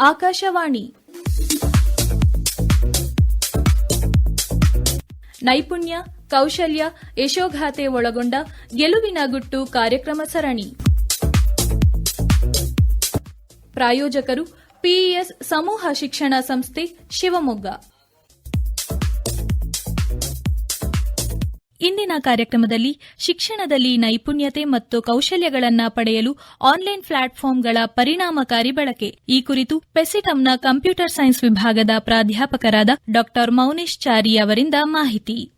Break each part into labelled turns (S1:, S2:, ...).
S1: ಆಕಾಶವಾಣಿ. ನೈಪುಣ್ಯ, ಕೌಶಲ್ಯ, ಯಶೋಗಾಥೆ ಒಳಗೊಂಡ ಗೆಲುವಿನ ಗುಟ್ಟು ಕಾರ್ಯಕ್ರಮ ಸರಣಿ. ಪ್ರಾಯೋಜಕರು, ಪಿಇಎಸ್ ಸಮೂಹ ಶಿಕ್ಷಣ ಸಂಸ್ಥೆ ಶಿವಮೊಗ್ಗ. ಇಂದಿನ ಕಾರ್ಯಕ್ರಮದಲ್ಲಿ ಶಿಕ್ಷಣದಲ್ಲಿ ನೈಪುಣ್ಯತೆ ಮತ್ತು ಕೌಶಲ್ಯಗಳನ್ನು ಪಡೆಯಲು ಆನ್ಲೈನ್ ಪ್ಲಾಟ್ಫಾರ್ಮ್ಗಳ ಪರಿಣಾಮಕಾರಿ ಬಳಕೆ. ಈ ಕುರಿತು ಪೆಸಿಟಮ್ನ ಕಂಪ್ಯೂಟರ್ ಸೈನ್ಸ್ ವಿಭಾಗದ ಪ್ರಾಧ್ಯಾಪಕರಾದ ಡಾ ಮೌನೇಶ್ ಚಾರಿ ಅವರಿಂದ ಮಾಹಿತಿ.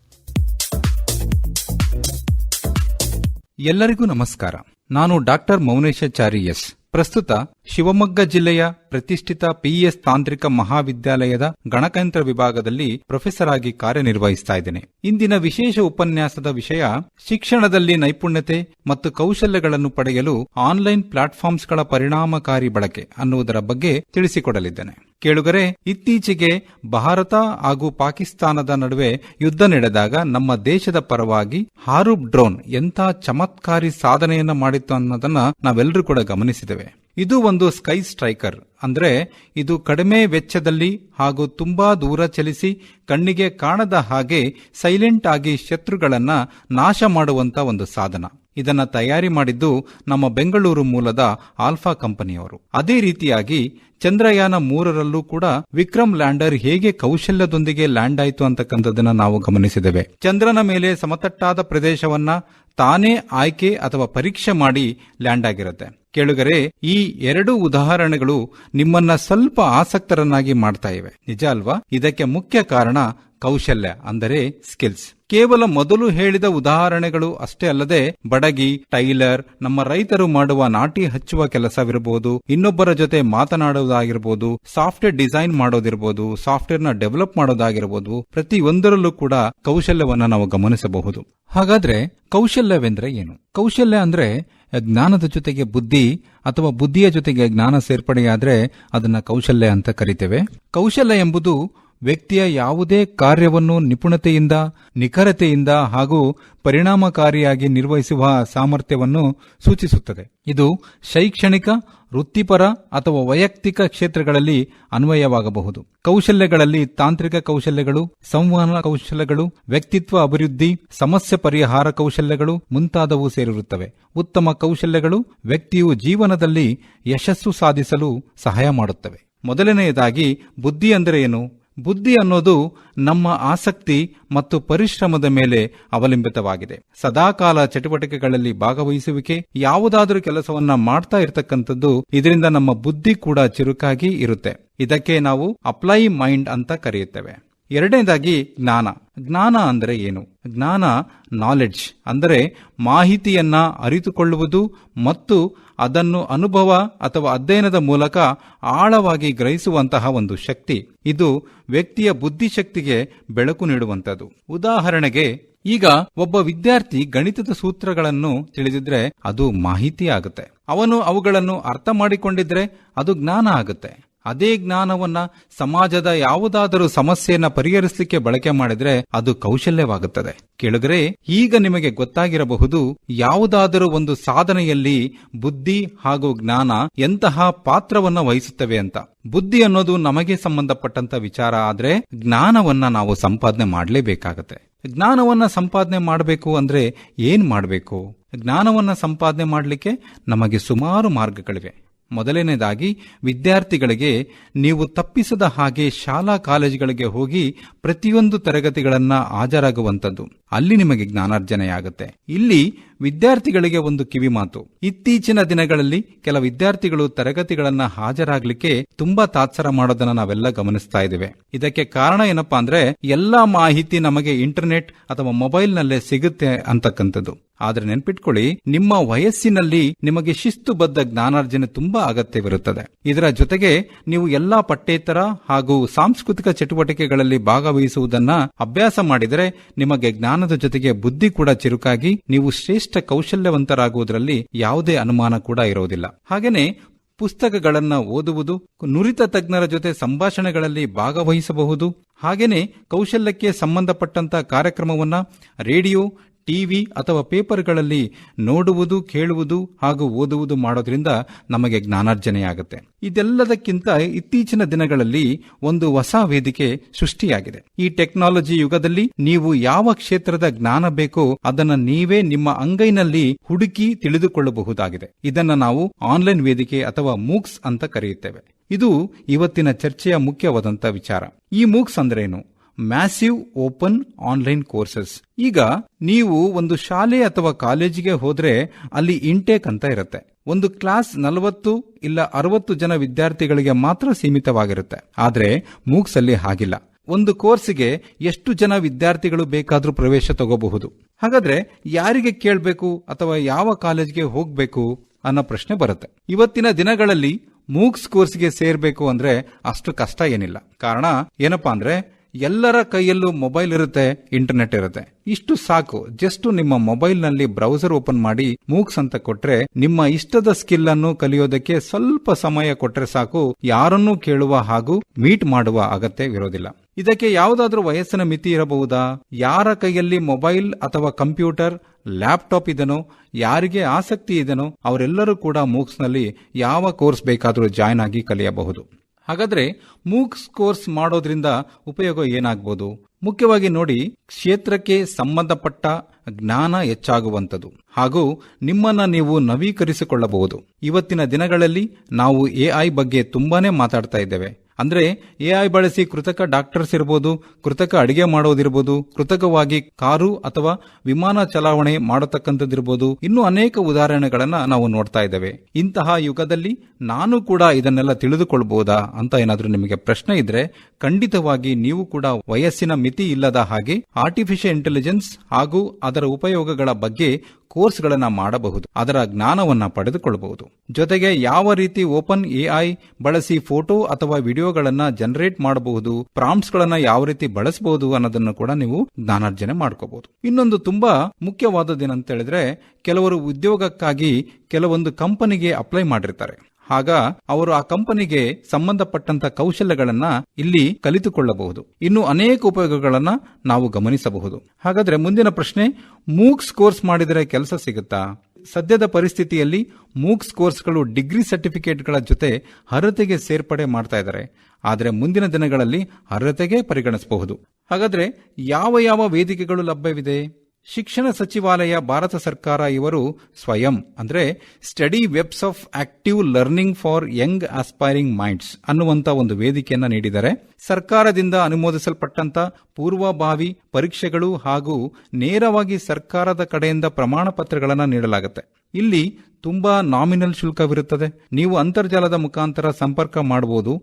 S2: ಎಲ್ಲರಿಗೂ ನಮಸ್ಕಾರ. ನಾನು ಡಾಕ್ಟರ್ ಮೌನೇಶಾಚಾರಿ ಎಸ್. ಪ್ರಸ್ತುತ ಶಿವಮೊಗ್ಗ ಜಿಲ್ಲೆಯ ಪ್ರತಿಷ್ಠಿತ ಪಿಇಎಸ್ ತಾಂತ್ರಿಕ ಮಹಾವಿದ್ಯಾಲಯದ ಗಣಕಯಂತ್ರ ವಿಭಾಗದಲ್ಲಿ ಪ್ರೊಫೆಸರ್ ಆಗಿ ಕಾರ್ಯನಿರ್ವಹಿಸ್ತಾ ಇದ್ದೇನೆ. ಇಂದಿನ ವಿಶೇಷ ಉಪನ್ಯಾಸದ ವಿಷಯ ಶಿಕ್ಷಣದಲ್ಲಿ ನೈಪುಣ್ಯತೆ ಮತ್ತು ಕೌಶಲ್ಯಗಳನ್ನು ಪಡೆಯಲು ಆನ್ಲೈನ್ ಪ್ಲಾಟ್ಫಾರ್ಮ್ಸ್ಗಳ ಪರಿಣಾಮಕಾರಿ ಬಳಕೆ ಅನ್ನುವುದರ ಬಗ್ಗೆ ತಿಳಿಸಿಕೊಡಲಿದ್ದೇನೆ. ಕೇಳುಗರೆ, ಇತ್ತೀಚೆಗೆ ಭಾರತ ಹಾಗೂ ಪಾಕಿಸ್ತಾನದ ನಡುವೆ ಯುದ್ಧ ನಡೆದಾಗ ನಮ್ಮ ದೇಶದ ಪರವಾಗಿ ಹಾರೂಬ್ ಡ್ರೋನ್ ಎಂಥ ಚಮತ್ಕಾರಿ ಸಾಧನೆಯನ್ನ ಮಾಡಿತ್ತು ಅನ್ನೋದನ್ನ ನಾವೆಲ್ಲರೂ ಕೂಡ ಗಮನಿಸಿದ್ದೇವೆ. ಇದು ಒಂದು ಸ್ಕೈ ಸ್ಟ್ರೈಕರ್. ಅಂದ್ರೆ ಇದು ಕಡಿಮೆ ವೆಚ್ಚದಲ್ಲಿ ಹಾಗೂ ತುಂಬಾ ದೂರ ಚಲಿಸಿ ಕಣ್ಣಿಗೆ ಕಾಣದ ಹಾಗೆ ಸೈಲೆಂಟ್ ಆಗಿ ಶತ್ರುಗಳನ್ನ ನಾಶ ಮಾಡುವಂತ ಒಂದು ಸಾಧನ. ಇದನ್ನ ತಯಾರಿ ಮಾಡಿದ್ದು ನಮ್ಮ ಬೆಂಗಳೂರು ಮೂಲದ ಆಲ್ಫಾ ಕಂಪನಿಯವರು. ಅದೇ ರೀತಿಯಾಗಿ ಚಂದ್ರಯಾನ ಮೂರರಲ್ಲೂ ಕೂಡ ವಿಕ್ರಮ್ ಲ್ಯಾಂಡರ್ ಹೇಗೆ ಕೌಶಲ್ಯದೊಂದಿಗೆ ಲ್ಯಾಂಡ್ ಆಯಿತು ಅಂತಕ್ಕಂಥದ್ದನ್ನ ನಾವು ಗಮನಿಸಿದ್ದೇವೆ. ಚಂದ್ರನ ಮೇಲೆ ಸಮತಟ್ಟಾದ ಪ್ರದೇಶವನ್ನ ತಾನೇ ಆಯ್ಕೆ ಅಥವಾ ಪರೀಕ್ಷೆ ಮಾಡಿ ಲ್ಯಾಂಡ್ ಆಗಿರುತ್ತೆ. ಕೇಳುಗರೆ, ಈ ಎರಡು ಉದಾಹರಣೆಗಳು ನಿಮ್ಮನ್ನ ಸ್ವಲ್ಪ ಆಸಕ್ತರನ್ನಾಗಿ ಮಾಡ್ತಾ ಇವೆ. ನಿಜ ಅಲ್ವಾ? ಇದಕ್ಕೆ ಮುಖ್ಯ ಕಾರಣ ಕೌಶಲ್ಯ, ಅಂದರೆ ಸ್ಕಿಲ್ಸ್. ಕೇವಲ ಮೊದಲು ಹೇಳಿದ ಉದಾಹರಣೆಗಳು ಅಷ್ಟೇ ಅಲ್ಲದೆ, ಬಡಗಿ, ಟೈಲರ್, ನಮ್ಮ ರೈತರು ಮಾಡುವ ನಾಟಿ ಹಚ್ಚುವ ಕೆಲಸವಿರಬಹುದು ಇನ್ನೊಬ್ಬರ ಜೊತೆ ಮಾತನಾಡುವುದಾಗಿರಬಹುದು ಸಾಫ್ಟ್ವೇರ್ ಡಿಸೈನ್ ಮಾಡೋದಿರಬಹುದು ಸಾಫ್ಟ್ವೇರ್ನ ಡೆವಲಪ್ ಮಾಡೋದಾಗಿರಬಹುದು ಪ್ರತಿಯೊಂದರಲ್ಲೂ ಕೂಡ ಕೌಶಲ್ಯವನ್ನ ನಾವು ಗಮನಿಸಬಹುದು. ಹಾಗಾದ್ರೆ ಕೌಶಲ್ಯವೆಂದ್ರೆ ಏನು? ಕೌಶಲ್ಯ ಅಂದರೆ ಜ್ಞಾನದ ಜೊತೆಗೆ ಬುದ್ಧಿ ಅಥವಾ ಬುದ್ಧಿಯ ಜೊತೆಗೆ ಜ್ಞಾನ ಸೇರ್ಪಡೆಯಾದರೆ ಅದನ್ನ ಕೌಶಲ್ಯ ಅಂತ ಕರಿತೇವೆ. ಕೌಶಲ್ಯ ಎಂಬುದು ವ್ಯಕ್ತಿಯ ಯಾವುದೇ ಕಾರ್ಯವನ್ನು ನಿಪುಣತೆಯಿಂದ, ನಿಖರತೆಯಿಂದ ಹಾಗೂ ಪರಿಣಾಮಕಾರಿಯಾಗಿ ನಿರ್ವಹಿಸುವ ಸಾಮರ್ಥ್ಯವನ್ನು ಸೂಚಿಸುತ್ತದೆ. ಇದು ಶೈಕ್ಷಣಿಕ, ವೃತ್ತಿಪರ ಅಥವಾ ವೈಯಕ್ತಿಕ ಕ್ಷೇತ್ರಗಳಲ್ಲಿ ಅನ್ವಯವಾಗಬಹುದು. ಕೌಶಲ್ಯಗಳಲ್ಲಿ ತಾಂತ್ರಿಕ ಕೌಶಲ್ಯಗಳು, ಸಂವಹನ ಕೌಶಲ್ಯಗಳು, ವ್ಯಕ್ತಿತ್ವ ಅಭಿವೃದ್ಧಿ, ಸಮಸ್ಯೆ ಪರಿಹಾರ ಕೌಶಲ್ಯಗಳು ಮುಂತಾದವು ಸೇರಿರುತ್ತವೆ. ಉತ್ತಮ ಕೌಶಲ್ಯಗಳು ವ್ಯಕ್ತಿಯು ಜೀವನದಲ್ಲಿ ಯಶಸ್ಸು ಸಾಧಿಸಲು ಸಹಾಯ ಮಾಡುತ್ತವೆ. ಮೊದಲನೆಯದಾಗಿ ಬುದ್ಧಿ ಅಂದರೆ ಏನು? ಬುದ್ಧಿ ಅನ್ನೋದು ನಮ್ಮ ಆಸಕ್ತಿ ಮತ್ತು ಪರಿಶ್ರಮದ ಮೇಲೆ ಅವಲಂಬಿತವಾಗಿದೆ. ಸದಾಕಾಲ ಚಟುವಟಿಕೆಗಳಲ್ಲಿ ಭಾಗವಹಿಸುವಿಕೆ ಯಾವುದಾದರೂ ಕೆಲಸವನ್ನ ಮಾಡ್ತಾ ಇರತಕ್ಕಂಥದ್ದು ಇದರಿಂದ ನಮ್ಮ ಬುದ್ಧಿ ಕೂಡ ಚುರುಕಾಗಿ ಇರುತ್ತೆ. ಇದಕ್ಕೆ ನಾವು ಅಪ್ಲೈ ಮೈಂಡ್ ಅಂತ ಕರೆಯುತ್ತೇವೆ. ಎರಡನೇದಾಗಿ ಜ್ಞಾನ. ಜ್ಞಾನ ಅಂದರೆ ಏನು? ಜ್ಞಾನ ನಾಲೆಡ್ಜ್ ಅಂದರೆ ಮಾಹಿತಿಯನ್ನ ಅರಿತುಕೊಳ್ಳುವುದು ಮತ್ತು ಅದನ್ನು ಅನುಭವ ಅಥವಾ ಅಧ್ಯಯನದ ಮೂಲಕ ಆಳವಾಗಿ ಗ್ರಹಿಸುವಂತಹ ಒಂದು ಶಕ್ತಿ. ಇದು ವ್ಯಕ್ತಿಯ ಬುದ್ಧಿಶಕ್ತಿಗೆ ಬೆಳಕು ನೀಡುವಂಥದ್ದು. ಉದಾಹರಣೆಗೆ, ಈಗ ಒಬ್ಬ ವಿದ್ಯಾರ್ಥಿ ಗಣಿತದ ಸೂತ್ರಗಳನ್ನು ತಿಳಿದಿದ್ರೆ ಅದು ಮಾಹಿತಿ ಆಗುತ್ತೆ. ಅವನು ಅವುಗಳನ್ನು ಅರ್ಥ ಮಾಡಿಕೊಂಡಿದ್ರೆ ಅದು ಜ್ಞಾನ ಆಗುತ್ತೆ. ಅದೇ ಜ್ಞಾನವನ್ನ ಸಮಾಜದ ಯಾವುದಾದರೂ ಸಮಸ್ಯೆಯನ್ನ ಪರಿಹರಿಸಲಿಕ್ಕೆ ಬಳಕೆ ಮಾಡಿದ್ರೆ ಅದು ಕೌಶಲ್ಯವಾಗುತ್ತದೆ. ಕೇಳಿದ್ರೆ ಈಗ ನಿಮಗೆ ಗೊತ್ತಾಗಿರಬಹುದು ಯಾವುದಾದರೂ ಒಂದು ಸಾಧನೆಯಲ್ಲಿ ಬುದ್ಧಿ ಹಾಗೂ ಜ್ಞಾನ ಎಂತಹ ಪಾತ್ರವನ್ನ ವಹಿಸುತ್ತವೆ ಅಂತ. ಬುದ್ಧಿ ಅನ್ನೋದು ನಮಗೆ ಸಂಬಂಧಪಟ್ಟಂತ ವಿಚಾರ ಆದ್ರೆ ಜ್ಞಾನವನ್ನ ನಾವು ಸಂಪಾದನೆ ಮಾಡಲೇಬೇಕಾಗತ್ತೆ. ಜ್ಞಾನವನ್ನ ಸಂಪಾದನೆ ಮಾಡಬೇಕು ಅಂದ್ರೆ ಏನ್ ಮಾಡಬೇಕು? ಜ್ಞಾನವನ್ನ ಸಂಪಾದನೆ ಮಾಡಲಿಕ್ಕೆ ನಮಗೆ ಸುಮಾರು ಮಾರ್ಗಗಳಿವೆ. ಮೊದಲನೇದಾಗಿ ವಿದ್ಯಾರ್ಥಿಗಳಿಗೆ ನೀವು ತಪ್ಪಿಸದ ಹಾಗೆ ಶಾಲಾ ಕಾಲೇಜುಗಳಿಗೆ ಹೋಗಿ ಪ್ರತಿಯೊಂದು ತರಗತಿಗಳನ್ನ ಹಾಜರಾಗುವಂಥದ್ದು. ಅಲ್ಲಿ ನಿಮಗೆ ಜ್ಞಾನಾರ್ಜನೆಯಾಗುತ್ತೆ. ಇಲ್ಲಿ ವಿದ್ಯಾರ್ಥಿಗಳಿಗೆ ಒಂದು ಕಿವಿ ಮಾತು. ಇತ್ತೀಚಿನ ದಿನಗಳಲ್ಲಿ ಕೆಲ ವಿದ್ಯಾರ್ಥಿಗಳು ತರಗತಿಗಳನ್ನ ಹಾಜರಾಗ್ಲಿಕ್ಕೆ ತುಂಬಾ ತಾತ್ಸರ ಮಾಡೋದನ್ನ ನಾವೆಲ್ಲ ಗಮನಿಸ್ತಾ ಇದ್ದೇವೆ. ಇದಕ್ಕೆ ಕಾರಣ ಏನಪ್ಪಾ ಅಂದ್ರೆ, ಎಲ್ಲಾ ಮಾಹಿತಿ ನಮಗೆ ಇಂಟರ್ನೆಟ್ ಅಥವಾ ಮೊಬೈಲ್ ನಲ್ಲೇ ಸಿಗುತ್ತೆ ಅಂತಕ್ಕಂಥದ್ದು. ಆದ್ರೆ ನೆನ್ಪಿಟ್ಕೊಳ್ಳಿ, ನಿಮ್ಮ ವಯಸ್ಸಿನಲ್ಲಿ ನಿಮಗೆ ಶಿಸ್ತುಬದ್ಧ ಜ್ಞಾನಾರ್ಜನೆ ತುಂಬಾ ಅಗತ್ಯವಿರುತ್ತದೆ. ಇದರ ಜೊತೆಗೆ ನೀವು ಎಲ್ಲಾ ಪಠ್ಯೇತರ ಹಾಗೂ ಸಾಂಸ್ಕೃತಿಕ ಚಟುವಟಿಕೆಗಳಲ್ಲಿ ಭಾಗವಹಿಸುವುದನ್ನ ಅಭ್ಯಾಸ ಮಾಡಿದರೆ, ನಿಮಗೆ ಜ್ಞಾನದ ಜೊತೆಗೆ ಬುದ್ಧಿ ಕೂಡ ಚಿರುಕಾಗಿ, ನೀವು ಶ್ರೇಷ್ಠ ಕೌಶಲ್ಯವಂತರಾಗುವುದರಲ್ಲಿ ಯಾವುದೇ ಅನುಮಾನ ಕೂಡ ಇರೋದಿಲ್ಲ ಹಾಗೆಯೇ ಪುಸ್ತಕಗಳನ್ನು ಓದುವುದು, ನುರಿತ ತಜ್ಞರ ಜೊತೆ ಸಂಭಾಷಣೆಗಳಲ್ಲಿ ಭಾಗವಹಿಸಬಹುದು. ಹಾಗೆಯೇ ಕೌಶಲ್ಯಕ್ಕೆ ಸಂಬಂಧಪಟ್ಟಂತ ಕಾರ್ಯಕ್ರಮವನ್ನು ರೇಡಿಯೋ ಟಿವಿ ಅಥವಾ ಪೇಪರ್ಗಳಲ್ಲಿ ನೋಡುವುದು, ಕೇಳುವುದು ಹಾಗೂ ಓದುವುದು ಮಾಡೋದ್ರಿಂದ ನಮಗೆ ಜ್ಞಾನಾರ್ಜನೆಯಾಗುತ್ತೆ. ಇದೆಲ್ಲದಕ್ಕಿಂತ ಇತ್ತೀಚಿನ ದಿನಗಳಲ್ಲಿ ಒಂದು ಹೊಸ ವೇದಿಕೆ ಸೃಷ್ಟಿಯಾಗಿದೆ. ಈ ಟೆಕ್ನಾಲಜಿ ಯುಗದಲ್ಲಿ ನೀವು ಯಾವ ಕ್ಷೇತ್ರದ ಜ್ಞಾನ ಬೇಕೋ ಅದನ್ನ ನೀವೇ ನಿಮ್ಮ ಅಂಗೈನಲ್ಲಿ ಹುಡುಕಿ ತಿಳಿದುಕೊಳ್ಳಬಹುದಾಗಿದೆ. ಇದನ್ನ ನಾವು ಆನ್ಲೈನ್ ವೇದಿಕೆ ಅಥವಾ ಮೂಕ್ಸ್ ಅಂತ ಕರೆಯುತ್ತೇವೆ. ಇದು ಇವತ್ತಿನ ಚರ್ಚೆಯ ಮುಖ್ಯವಾದಂತಹ ವಿಚಾರ. ಈ ಮೂಕ್ಸ್ ಅಂದ್ರೇನು? Massive open online courses. ಈಗ ನೀವು ಒಂದು ಶಾಲೆ ಅಥವಾ ಕಾಲೇಜಿಗೆ ಹೋದ್ರೆ ಅಲ್ಲಿ ಇಂಟೇಕ್ ಅಂತ ಇರುತ್ತೆ. ಒಂದು ಕ್ಲಾಸ್ ನಲವತ್ತು ಇಲ್ಲ ಅರವತ್ತು ಜನ ವಿದ್ಯಾರ್ಥಿಗಳಿಗೆ ಮಾತ್ರ ಸೀಮಿತವಾಗಿರುತ್ತೆ. ಆದ್ರೆ ಮೂಕ್ಸ್ ಅಲ್ಲಿ ಹಾಗಿಲ್ಲ. ಒಂದು ಕೋರ್ಸ್ಗೆ ಎಷ್ಟು ಜನ ವಿದ್ಯಾರ್ಥಿಗಳು ಬೇಕಾದ್ರೂ ಪ್ರವೇಶ ತಗೋಬಹುದು. ಹಾಗಾದ್ರೆ ಯಾರಿಗೆ ಕೇಳಬೇಕು ಅಥವಾ ಯಾವ ಕಾಲೇಜ್ಗೆ ಹೋಗ್ಬೇಕು ಅನ್ನೋ ಪ್ರಶ್ನೆ ಬರುತ್ತೆ. ಇವತ್ತಿನ ದಿನಗಳಲ್ಲಿ ಮೂಕ್ಸ್ ಕೋರ್ಸ್ಗೆ ಸೇರ್ಬೇಕು ಅಂದ್ರೆ ಅಷ್ಟು ಕಷ್ಟ ಏನಿಲ್ಲ. ಕಾರಣ ಏನಪ್ಪಾ ಅಂದ್ರೆ ಎಲ್ಲರ ಕೈಯಲ್ಲೂ ಮೊಬೈಲ್ ಇರುತ್ತೆ, ಇಂಟರ್ನೆಟ್ ಇರುತ್ತೆ. ಇಷ್ಟು ಸಾಕು. ಜಸ್ಟ್ ನಿಮ್ಮ ಮೊಬೈಲ್ನಲ್ಲಿ ಬ್ರೌಸರ್ ಓಪನ್ ಮಾಡಿ ಮೂಕ್ಸ್ ಅಂತ ಕೊಟ್ರೆ ನಿಮ್ಮ ಇಷ್ಟದ ಸ್ಕಿಲ್ ಅನ್ನು ಕಲಿಯೋದಕ್ಕೆ ಸ್ವಲ್ಪ ಸಮಯ ಕೊಟ್ರೆ ಸಾಕು. ಯಾರನ್ನೂ ಕೇಳುವ ಹಾಗೂ ಮೀಟ್ ಮಾಡುವ ಅಗತ್ಯವಿರೋದಿಲ್ಲ. ಇದಕ್ಕೆ ಯಾವುದಾದ್ರೂ ವಯಸ್ಸಿನ ಮಿತಿ ಇರಬಹುದಾ? ಯಾರ ಕೈಯಲ್ಲಿ ಮೊಬೈಲ್ ಅಥವಾ ಕಂಪ್ಯೂಟರ್, ಲ್ಯಾಪ್ಟಾಪ್ ಇದನೋ, ಯಾರಿಗೆ ಆಸಕ್ತಿ ಇದನೋ, ಅವರೆಲ್ಲರೂ ಕೂಡ ಮೂಕ್ಸ್ನಲ್ಲಿ ಯಾವ ಕೋರ್ಸ್ ಬೇಕಾದರೂ ಜಾಯ್ನ್ ಆಗಿ ಕಲಿಯಬಹುದು. ಹಾಗಾದ್ರೆ ಮೂಕ್ಸ್ ಕೋರ್ಸ್ ಮಾಡೋದ್ರಿಂದ ಉಪಯೋಗ ಏನಾಗ್ಬೋದು? ಮುಖ್ಯವಾಗಿ ನೋಡಿ, ಕ್ಷೇತ್ರಕ್ಕೆ ಸಂಬಂಧಪಟ್ಟ ಜ್ಞಾನ ಹೆಚ್ಚಾಗುವಂಥದ್ದು. ಹಾಗೂ ನಿಮ್ಮನ್ನ ನೀವು ನವೀಕರಿಸಿಕೊಳ್ಳಬಹುದು. ಇವತ್ತಿನ ದಿನಗಳಲ್ಲಿ ನಾವು ಎಐ ಬಗ್ಗೆ ತುಂಬಾನೇ ಮಾತಾಡ್ತಾ ಇದ್ದೇವೆ. ಅಂದ್ರೆ ಐ ಬಳಸಿ ಕೃತಕ ಡಾಕ್ಟರ್ಸ್ ಇರಬಹುದು ಕೃತಕ ಅಡಿಗೆ ಮಾಡೋದಿರ್ಬೋದು, ಕೃತಕವಾಗಿ ಕಾರು ಅಥವಾ ವಿಮಾನ ಚಲಾವಣೆ ಮಾಡತಕ್ಕಂಥದ್ದಿರ್ಬೋದು. ಇನ್ನೂ ಅನೇಕ ಉದಾಹರಣೆಗಳನ್ನ ನಾವು ನೋಡ್ತಾ ಇದ್ದೇವೆ. ಇಂತಹ ಯುಗದಲ್ಲಿ ನಾನು ಕೂಡ ಇದನ್ನೆಲ್ಲ ತಿಳಿದುಕೊಳ್ಬಹುದಾ ಅಂತ ಏನಾದರೂ ನಿಮಗೆ ಪ್ರಶ್ನೆ ಇದ್ರೆ ಖಂಡಿತವಾಗಿ ನೀವು ಕೂಡ ವಯಸ್ಸಿನ ಮಿತಿ ಇಲ್ಲದ ಹಾಗೆ ಆರ್ಟಿಫಿಷಿಯಲ್ ಇಂಟೆಲಿಜೆನ್ಸ್ ಹಾಗೂ ಅದರ ಉಪಯೋಗಗಳ ಬಗ್ಗೆ ಕೋರ್ಸ್ಗಳನ್ನ ಮಾಡಬಹುದು, ಅದರ ಜ್ಞಾನವನ್ನು ಪಡೆದುಕೊಳ್ಳಬಹುದು ಜೊತೆಗೆ ಯಾವ ರೀತಿ ಓಪನ್ ಎಐ ಬಳಸಿ ಫೋಟೋ ಅಥವಾ ವಿಡಿಯೋಗಳನ್ನು ಜನರೇಟ್ ಮಾಡಬಹುದು ಪ್ರಾಂಪ್ಸ್ಗಳನ್ನು ಯಾವ ರೀತಿ ಬಳಸಬಹುದು ಅನ್ನೋದನ್ನು ಕೂಡ ನೀವು ಜ್ಞಾನಾರ್ಜನೆ ಮಾಡ್ಕೋಬಹುದು. ಇನ್ನೊಂದು ತುಂಬಾ ಮುಖ್ಯವಾದದ್ದೇನಂತ ಹೇಳಿದ್ರೆ ಕೆಲವರು ಉದ್ಯೋಗಕ್ಕಾಗಿ ಕೆಲವೊಂದು ಕಂಪನಿಗೆ ಅಪ್ಲೈ ಮಾಡಿರ್ತಾರೆ. ಆಗ ಅವರು ಆ ಕಂಪನಿಗೆ ಸಂಬಂಧಪಟ್ಟಂತ ಕೌಶಲ್ಯಗಳನ್ನ ಇಲ್ಲಿ ಕಲಿತುಕೊಳ್ಳಬಹುದು. ಇನ್ನು ಅನೇಕ ಉಪಯೋಗಗಳನ್ನ ನಾವು ಗಮನಿಸಬಹುದು. ಹಾಗಾದ್ರೆ ಮುಂದಿನ ಪ್ರಶ್ನೆ, ಮೂಕ್ಸ್ ಕೋರ್ಸ್ ಮಾಡಿದರೆ ಕೆಲಸ ಸಿಗುತ್ತಾ? ಸದ್ಯದ ಪರಿಸ್ಥಿತಿಯಲ್ಲಿ ಮೂಕ್ಸ್ ಕೋರ್ಸ್ಗಳು ಡಿಗ್ರಿ ಸರ್ಟಿಫಿಕೇಟ್ಗಳ ಜೊತೆ ಅರ್ಹತೆಗೆ ಸೇರ್ಪಡೆ ಮಾಡ್ತಾ ಇದ್ದಾರೆ. ಆದರೆ ಮುಂದಿನ ದಿನಗಳಲ್ಲಿ ಅರ್ಹತೆಗೆ ಪರಿಗಣಿಸಬಹುದು. ಹಾಗಾದ್ರೆ ಯಾವ ಯಾವ ವೇದಿಕೆಗಳು ಲಭ್ಯವಿದೆ? ಶಿಕ್ಷಣ ಸಚಿವಾಲಯ ಭಾರತ ಸರ್ಕಾರ ಇವರು ಸ್ವಯಂ, ಅಂದರೆ study webs of active learning for young aspiring minds ಅನ್ನುವಂತ ಒಂದು ವೇದಿಕೆಯನ್ನು ನೀಡಿದ್ದಾರೆ. ಸರ್ಕಾರದಿಂದ ಅನುಮೋದಿಸಲ್ಪಟ್ಟಂತ ಪೂರ್ವಭಾವಿ ಪರೀಕ್ಷೆಗಳು ಹಾಗೂ ನೇರವಾಗಿ ಸರ್ಕಾರದ ಕಡೆಯಿಂದ ಪ್ರಮಾಣ ಪತ್ರಗಳನ್ನು ನೀಡಲಾಗುತ್ತೆ. ಇಲ್ಲಿ ತುಂಬಾ ನಾಮಿನಲ್ ಶುಲ್ಕವಿರುತ್ತದೆ. ನೀವು ಅಂತರ್ಜಾಲದ ಮುಖಾಂತರ ಸಂಪರ್ಕ ಮಾಡಬಹುದು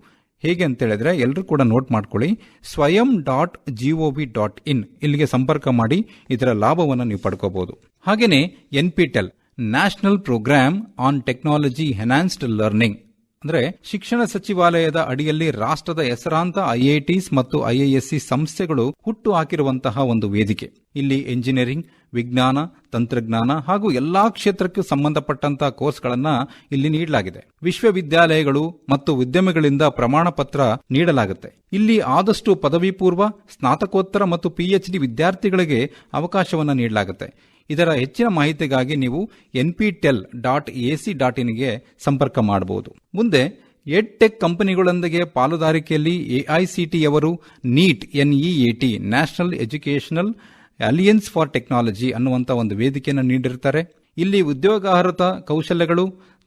S2: ಹೇಗೆ ಅಂತ ಹೇಳಿದ್ರೆ ಎಲ್ಲರೂ ಕೂಡ ನೋಟ್ ಮಾಡ್ಕೊಳ್ಳಿ. ಸ್ವಯಂ ಡಾಟ್ ಜಿಒವಿ ಡಾಟ್ ಇನ್ ಇಲ್ಲಿಗೆ ಸಂಪರ್ಕ ಮಾಡಿ ಇದರ ಲಾಭವನ್ನು ನೀವು ಪಡ್ಕೋಬಹುದು ಹಾಗೆಯೇ N P TEL national programme on technology enhanced learning ಅಂದ್ರೆ ಶಿಕ್ಷಣ ಸಚಿವಾಲಯದ ಅಡಿಯಲ್ಲಿ ರಾಷ್ಟ್ರದ ಹೆಸರಾಂತ ಐಐಟಿಸ್ ಮತ್ತು ಐಐಎಸ್ಸಿ ಸಂಸ್ಥೆಗಳು ಹುಟ್ಟು ಹಾಕಿರುವಂತಹ ಒಂದು ವೇದಿಕೆ. ಇಲ್ಲಿ ಎಂಜಿನಿಯರಿಂಗ್, ವಿಜ್ಞಾನ, ತಂತ್ರಜ್ಞಾನ ಹಾಗೂ ಎಲ್ಲಾ ಕ್ಷೇತ್ರಕ್ಕೂ ಸಂಬಂಧಪಟ್ಟಂತಹ ಕೋರ್ಸ್ಗಳನ್ನ ಇಲ್ಲಿ ನೀಡಲಾಗಿದೆ. ವಿಶ್ವವಿದ್ಯಾಲಯಗಳು ಮತ್ತು ಉದ್ಯಮಿಗಳಿಂದ ಪ್ರಮಾಣ ಪತ್ರ ನೀಡಲಾಗುತ್ತೆ. ಇಲ್ಲಿ ಆದಷ್ಟು ಪದವಿ ಪೂರ್ವ ಸ್ನಾತಕೋತ್ತರ ಮತ್ತು ಪಿಎಚ್ಡಿ ವಿದ್ಯಾರ್ಥಿಗಳಿಗೆ ಅವಕಾಶವನ್ನು ನೀಡಲಾಗುತ್ತೆ. ಇದರ ಹೆಚ್ಚಿನ ಮಾಹಿತಿಗಾಗಿ ನೀವು N P TEL dot A C dot ಇನ್ಗೆ ಸಂಪರ್ಕ ಮಾಡಬಹುದು. ಮುಂದೆ ಎಡ್ ಟೆಕ್ ಕಂಪನಿಗಳೊಂದಿಗೆ ಪಾಲುದಾರಿಕೆಯಲ್ಲಿ ಎಐಸಿಟಿಯವರು NEAT N E A T national educational alliance for technology ಅನ್ನುವಂಥ ಒಂದು ವೇದಿಕೆಯನ್ನು ನೀಡಿರ್ತಾರೆ. ಇಲ್ಲಿ ಉದ್ಯೋಗಾರ್ಹತ ಕೌಶಲ್ಯಗಳು,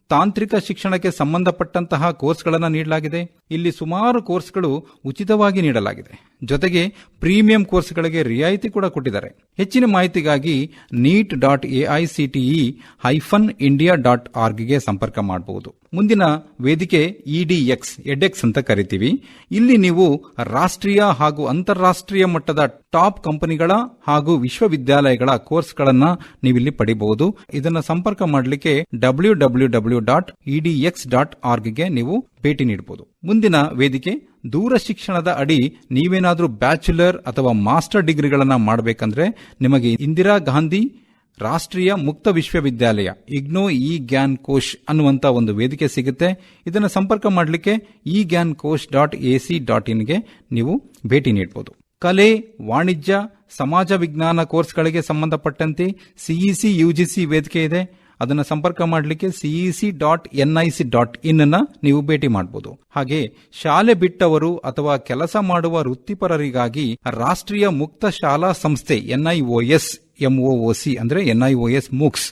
S2: ತಾಂತ್ರಿಕ ಶಿಕ್ಷಣಕ್ಕೆ ಸಂಬಂಧಪಟ್ಟಂತಹ ಕೋರ್ಸ್ಗಳನ್ನು ನೀಡಲಾಗಿದೆ. ಇಲ್ಲಿ ಸುಮಾರು ಕೋರ್ಸ್ಗಳು ಉಚಿತವಾಗಿ ನೀಡಲಾಗಿದೆ. ಜೊತೆಗೆ ಪ್ರೀಮಿಯಂ ಕೋರ್ಸ್ಗಳಿಗೆ ರಿಯಾಯಿತಿ ಕೂಡ ಕೊಟ್ಟಿದ್ದಾರೆ. ಹೆಚ್ಚಿನ ಮಾಹಿತಿಗಾಗಿ NEAT dot A I C T E hyphen India dot ಆರ್ಗ್ಗೆ ಸಂಪರ್ಕ ಮಾಡಬಹುದು. ಮುಂದಿನ ವೇದಿಕೆ ಇಡಿಎಕ್ಸ್ ಎಡೆಕ್ಸ್ ಅಂತ ಕರಿತೀವಿ. ಇಲ್ಲಿ ನೀವು ರಾಷ್ಟ್ರೀಯ ಹಾಗೂ ಅಂತಾರಾಷ್ಟ್ರೀಯ ಮಟ್ಟದ ಟಾಪ್ ಕಂಪನಿಗಳ ಹಾಗೂ ವಿಶ್ವವಿದ್ಯಾಲಯಗಳ ಕೋರ್ಸ್ಗಳನ್ನು ನೀವಿಲ್ಲಿ ಪಡಿಬಹುದು. ಇದನ್ನು ಸಂಪರ್ಕ ಮಾಡಲಿಕ್ಕೆ W W W dot E D X dot ಆರ್ಗ್ಗೆ ನೀವು ಭೇಟಿ ನೀಡಬಹುದು ಮುಂದಿನ ವೇದಿಕೆ ದೂರ ಶಿಕ್ಷಣದ ಅಡಿ ನೀವೇನಾದರೂ ಬ್ಯಾಚುಲರ್ ಅಥವಾ ಮಾಸ್ಟರ್ ಡಿಗ್ರಿಗಳನ್ನು ಮಾಡಬೇಕಂದ್ರೆ ನಿಮಗೆ ಇಂದಿರಾ ಗಾಂಧಿ ರಾಷ್ಟ್ರೀಯ ಮುಕ್ತ ವಿಶ್ವವಿದ್ಯಾಲಯ, ಇಗ್ನೋ ಇ ಗ್ಯಾನ್ ಕೋಶ್ ಅನ್ನುವಂಥ ಒಂದು ವೇದಿಕೆ ಸಿಗುತ್ತೆ. ಇದನ್ನು ಸಂಪರ್ಕ ಮಾಡಲಿಕ್ಕೆ e Gyan Kosh dot A C dot ಇನ್ಗೆ ನೀವು ಭೇಟಿ ನೀಡಬಹುದು ಕಲೆ, ವಾಣಿಜ್ಯ, ಸಮಾಜ ವಿಜ್ಞಾನ ಕೋರ್ಸ್ಗಳಿಗೆ ಸಂಬಂಧಪಟ್ಟಂತೆ ಸಿಇಸಿ ಯುಜಿಸಿ ವೇದಿಕೆ ಇದೆ. ಅದನ್ನು ಸಂಪರ್ಕ ಮಾಡಲಿಕ್ಕೆ C E C dot N I C dot in ಅನ್ನ ನೀವು ಭೇಟಿ ಮಾಡಬಹುದು ಹಾಗೆ ಶಾಲೆ ಬಿಟ್ಟವರು ಅಥವಾ ಕೆಲಸ ಮಾಡುವ ವೃತ್ತಿಪರರಿಗಾಗಿ ರಾಷ್ಟ್ರೀಯ ಮುಕ್ತ ಶಾಲಾ ಸಂಸ್ಥೆ N I O S M O O C ಅಂದ್ರೆ N I O S MOOCs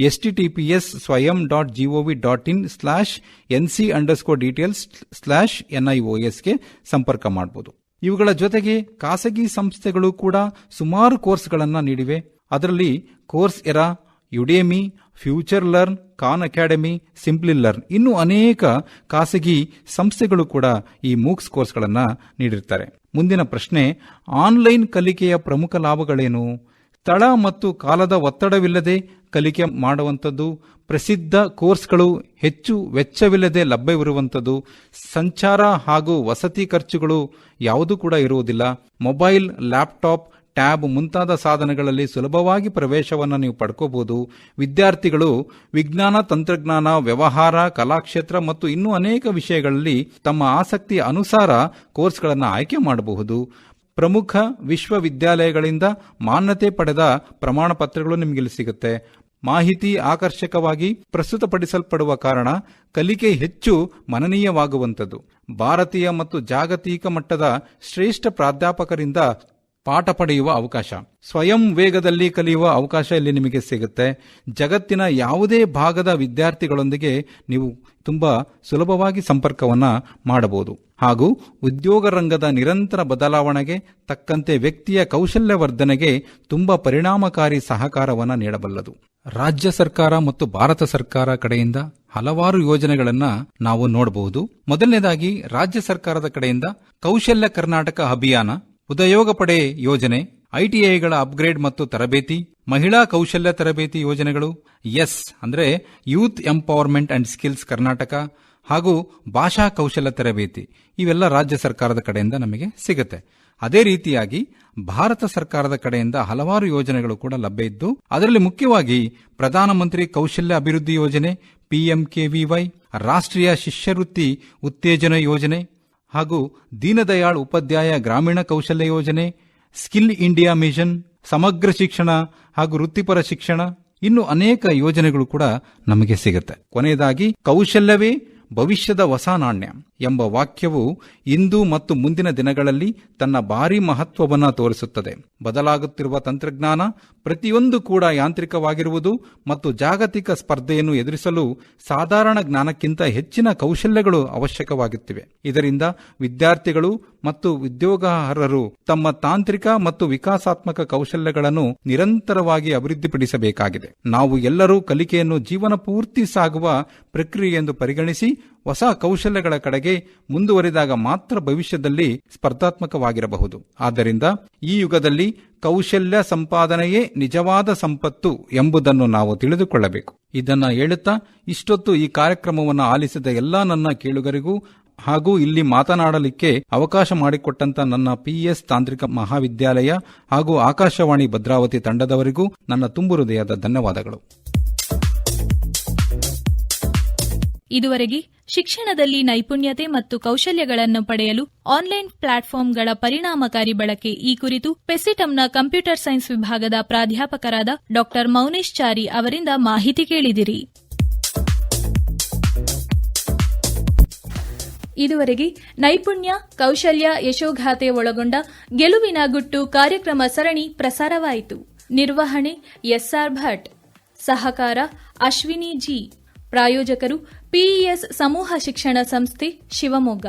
S2: S T T P S Swayam dot G O V dot in slash N C underscore details slash ಎನ್ಐಒಎಸ್ಗೆ ಸಂಪರ್ಕ ಮಾಡಬಹುದು ಇವುಗಳ ಜೊತೆಗೆ ಖಾಸಗಿ ಸಂಸ್ಥೆಗಳು ಕೂಡ ಸುಮಾರು ಕೋರ್ಸ್ಗಳನ್ನು ನೀಡಿವೆ. ಅದರಲ್ಲಿ Coursera Udemy FutureLearn Khan Academy Simplilearn ಇನ್ನೂ ಅನೇಕ ಖಾಸಗಿ ಸಂಸ್ಥೆಗಳು ಕೂಡ ಈ ಮೂಕ್ಸ್ ಕೋರ್ಸ್ಗಳನ್ನು ನೀಡಿರ್ತಾರೆ. ಮುಂದಿನ ಪ್ರಶ್ನೆ, ಆನ್ಲೈನ್ ಕಲಿಕೆಯ ಪ್ರಮುಖ ಲಾಭಗಳೇನು? ಸ್ಥಳ ಮತ್ತು ಕಾಲದ ಒತ್ತಡವಿಲ್ಲದೆ ಕಲಿಕೆ ಮಾಡುವಂಥದ್ದು, ಪ್ರಸಿದ್ಧ ಕೋರ್ಸ್ಗಳು ಹೆಚ್ಚು ವೆಚ್ಚವಿಲ್ಲದೆ ಲಭ್ಯವಿರುವಂಥದ್ದು ಸಂಚಾರ ಹಾಗೂ ವಸತಿ ಖರ್ಚುಗಳು ಯಾವುದೂ ಕೂಡ ಇರುವುದಿಲ್ಲ. ಮೊಬೈಲ್, ಲ್ಯಾಪ್ಟಾಪ್ ಟ್ಯಾಬ್ ಮುಂತಾದ ಸಾಧನಗಳಲ್ಲಿ ಸುಲಭವಾಗಿ ಪ್ರವೇಶವನ್ನು ನೀವು ಪಡ್ಕೋಬಹುದು ವಿದ್ಯಾರ್ಥಿಗಳು ವಿಜ್ಞಾನ, ತಂತ್ರಜ್ಞಾನ, ವ್ಯವಹಾರ, ಕಲಾಕ್ಷೇತ್ರ ಮತ್ತು ಇನ್ನೂ ಅನೇಕ ವಿಷಯಗಳಲ್ಲಿ ತಮ್ಮ ಆಸಕ್ತಿಯ ಅನುಸಾರ ಕೋರ್ಸ್ಗಳನ್ನು ಆಯ್ಕೆ ಮಾಡಬಹುದು. ಪ್ರಮುಖ ವಿಶ್ವವಿದ್ಯಾಲಯಗಳಿಂದ ಮಾನ್ಯತೆ ಪಡೆದ ಪ್ರಮಾಣ ಪತ್ರಗಳು ನಿಮಗೆ ಸಿಗುತ್ತೆ. ಮಾಹಿತಿ ಆಕರ್ಷಕವಾಗಿ ಪ್ರಸ್ತುತಪಡಿಸಲ್ಪಡುವ ಕಾರಣ ಕಲಿಕೆ ಹೆಚ್ಚು ಮನನೀಯವಾಗುವಂಥದ್ದು. ಭಾರತೀಯ ಮತ್ತು ಜಾಗತಿಕ ಮಟ್ಟದ ಶ್ರೇಷ್ಠ ಪ್ರಾಧ್ಯಾಪಕರಿಂದ ಪಾಠ ಪಡೆಯುವ ಅವಕಾಶ. ಸ್ವಯಂ ವೇಗದಲ್ಲಿ ಕಲಿಯುವ ಅವಕಾಶ ಇಲ್ಲಿ ನಿಮಗೆ ಸಿಗುತ್ತೆ. ಜಗತ್ತಿನ ಯಾವುದೇ ಭಾಗದ ವಿದ್ಯಾರ್ಥಿಗಳೊಂದಿಗೆ ನೀವು ತುಂಬಾ ಸುಲಭವಾಗಿ ಸಂಪರ್ಕವನ್ನ ಮಾಡಬಹುದು. ಹಾಗೂ ಉದ್ಯೋಗ ರಂಗದ ನಿರಂತರ ಬದಲಾವಣೆಗೆ ತಕ್ಕಂತೆ ವ್ಯಕ್ತಿಯ ಕೌಶಲ್ಯ ವರ್ಧನೆಗೆ ತುಂಬಾ ಪರಿಣಾಮಕಾರಿ ಸಹಕಾರವನ್ನು ನೀಡಬಲ್ಲದು. ರಾಜ್ಯ ಸರ್ಕಾರ ಮತ್ತು ಭಾರತ ಸರ್ಕಾರ ಕಡೆಯಿಂದ ಹಲವಾರು ಯೋಜನೆಗಳನ್ನ ನಾವು ನೋಡಬಹುದು. ಮೊದಲನೇದಾಗಿ, ರಾಜ್ಯ ಸರ್ಕಾರದ ಕಡೆಯಿಂದ ಕೌಶಲ್ಯ ಕರ್ನಾಟಕ ಅಭಿಯಾನ ಉದಯೋಗ ಪಡೆ ಯೋಜನೆ, ಐಟಿಐಗಳ ಅಪ್ಗ್ರೇಡ್ ಮತ್ತು ತರಬೇತಿ, ಮಹಿಳಾ ಕೌಶಲ್ಯ ತರಬೇತಿ ಯೋಜನೆಗಳು, ಎಸ್ ಅಂದರೆ youth empowerment and skills Karnataka ಹಾಗೂ ಭಾಷಾ ಕೌಶಲ್ಯ ತರಬೇತಿ. ಇವೆಲ್ಲ ರಾಜ್ಯ ಸರ್ಕಾರದ ಕಡೆಯಿಂದ ನಮಗೆ ಸಿಗುತ್ತೆ. ಅದೇ ರೀತಿಯಾಗಿ ಭಾರತ ಸರ್ಕಾರದ ಕಡೆಯಿಂದ ಹಲವಾರು ಯೋಜನೆಗಳು ಕೂಡ ಲಭ್ಯ ಇದ್ದು, ಅದರಲ್ಲಿ ಮುಖ್ಯವಾಗಿ ಪ್ರಧಾನಮಂತ್ರಿ ಕೌಶಲ್ಯ ಅಭಿವೃದ್ಧಿ ಯೋಜನೆ ಪಿಎಂಕೆವಿವೈ ರಾಷ್ಟ್ರೀಯ ಶಿಷ್ಯವೃತ್ತಿ ಉತ್ತೇಜನ ಯೋಜನೆ ಹಾಗೂ ದೀನದಯಾಳ್ ಉಪಾಧ್ಯಾಯ ಗ್ರಾಮೀಣ ಕೌಶಲ್ಯ ಯೋಜನೆ, ಸ್ಕಿಲ್ ಇಂಡಿಯಾ ಮಿಷನ್, ಸಮಗ್ರ ಶಿಕ್ಷಣ ಹಾಗೂ ವೃತ್ತಿಪರ ಶಿಕ್ಷಣ ಇನ್ನು ಅನೇಕ ಯೋಜನೆಗಳು ಕೂಡ ನಮಗೆ ಸಿಗುತ್ತೆ. ಕೊನೆಯದಾಗಿ ಕೌಶಲ್ಯವೇ ಭವಿಷ್ಯದ ಹೊಸ ನಾಣ್ಯ ಎಂಬ ವಾಕ್ಯವು ಇಂದು ಮತ್ತು ಮುಂದಿನ ದಿನಗಳಲ್ಲಿ ತನ್ನ ಭಾರಿ ಮಹತ್ವವನ್ನು ತೋರಿಸುತ್ತದೆ. ಬದಲಾಗುತ್ತಿರುವ ತಂತ್ರಜ್ಞಾನ ಪ್ರತಿಯೊಂದು ಕೂಡ ಯಾಂತ್ರಿಕವಾಗಿರುವುದು ಮತ್ತು ಜಾಗತಿಕ ಸ್ಪರ್ಧೆಯನ್ನು ಎದುರಿಸಲು ಸಾಧಾರಣ ಜ್ಞಾನಕ್ಕಿಂತ ಹೆಚ್ಚಿನ ಕೌಶಲ್ಯಗಳು ಅವಶ್ಯಕವಾಗುತ್ತಿವೆ. ಇದರಿಂದ ವಿದ್ಯಾರ್ಥಿಗಳು ಮತ್ತು ಉದ್ಯೋಗಾರ್ಹರು ತಮ್ಮ ತಾಂತ್ರಿಕ ಮತ್ತು ವಿಕಾಸಾತ್ಮಕ ಕೌಶಲ್ಯಗಳನ್ನು ನಿರಂತರವಾಗಿ ಅಭಿವೃದ್ಧಿಪಡಿಸಬೇಕಾಗಿದೆ. ನಾವು ಎಲ್ಲರೂ ಕಲಿಕೆಯನ್ನು ಜೀವನ ಪೂರ್ತಿ ಸಾಗುವ ಪ್ರಕ್ರಿಯೆ ಎಂದು ಪರಿಗಣಿಸಿ ಹೊಸ ಕೌಶಲ್ಯಗಳ ಕಡೆಗೆ ಮುಂದುವರಿದಾಗ ಮಾತ್ರ ಭವಿಷ್ಯದಲ್ಲಿ ಸ್ಪರ್ಧಾತ್ಮಕವಾಗಿರಬಹುದು. ಆದ್ದರಿಂದ ಈ ಯುಗದಲ್ಲಿ ಕೌಶಲ್ಯ ಸಂಪಾದನೆಯೇ ನಿಜವಾದ ಸಂಪತ್ತು ಎಂಬುದನ್ನು ನಾವು ತಿಳಿದುಕೊಳ್ಳಬೇಕು. ಇದನ್ನ ಹೇಳುತ್ತಾ ಇಷ್ಟೊತ್ತು ಈ ಕಾರ್ಯಕ್ರಮವನ್ನು ಆಲಿಸಿದ ಎಲ್ಲಾ ನನ್ನ ಕೇಳುಗರಿಗೂ ಹಾಗೂ ಇಲ್ಲಿ ಮಾತನಾಡಲಿಕ್ಕೆ ಅವಕಾಶ ಮಾಡಿಕೊಟ್ಟಂತ ನನ್ನ ಪಿಎಸ್ ತಾಂತ್ರಿಕ ಮಹಾವಿದ್ಯಾಲಯ ಹಾಗೂ ಆಕಾಶವಾಣಿ ಭದ್ರಾವತಿ ತಂಡದವರಿಗೂ ನನ್ನ ತುಂಬು ಹೃದಯದ ಧನ್ಯವಾದಗಳು.
S1: ಇದುವರೆಗೆ ಶಿಕ್ಷಣದಲ್ಲಿ ನೈಪುಣ್ಯತೆ ಮತ್ತು ಕೌಶಲ್ಯಗಳನ್ನು ಪಡೆಯಲು ಆನ್ಲೈನ್ ಪ್ಲಾಟ್ಫಾರ್ಮ್ಗಳ ಪರಿಣಾಮಕಾರಿ ಬಳಕೆ ಈ ಕುರಿತು ಪೆಸಿಟಮ್ನ ಕಂಪ್ಯೂಟರ್ ಸೈನ್ಸ್ ವಿಭಾಗದ ಪ್ರಾಧ್ಯಾಪಕರಾದ ಡಾ ಮೌನೇಶ್ ಚಾರಿ ಅವರಿಂದ ಮಾಹಿತಿ ಕೇಳಿದಿರಿ. ಇದುವರೆಗೆ ನೈಪುಣ್ಯ, ಕೌಶಲ್ಯ, ಯಶೋಗಾಥೆ ಒಳಗೊಂಡ ಗೆಲುವಿನ ಗುಟ್ಟು ಕಾರ್ಯಕ್ರಮ ಸರಣಿ ಪ್ರಸಾರವಾಯಿತು. ನಿರ್ವಹಣೆ ಎಸ್ಆರ್ ಭಟ್. ಸಹಕಾರ ಅಶ್ವಿನಿ ಜಿ. ಪ್ರಾಯೋಜಕರು ಪಿಇಎಸ್ ಸಮೂಹ ಶಿಕ್ಷಣ ಸಂಸ್ಥೆ ಶಿವಮೊಗ್ಗ.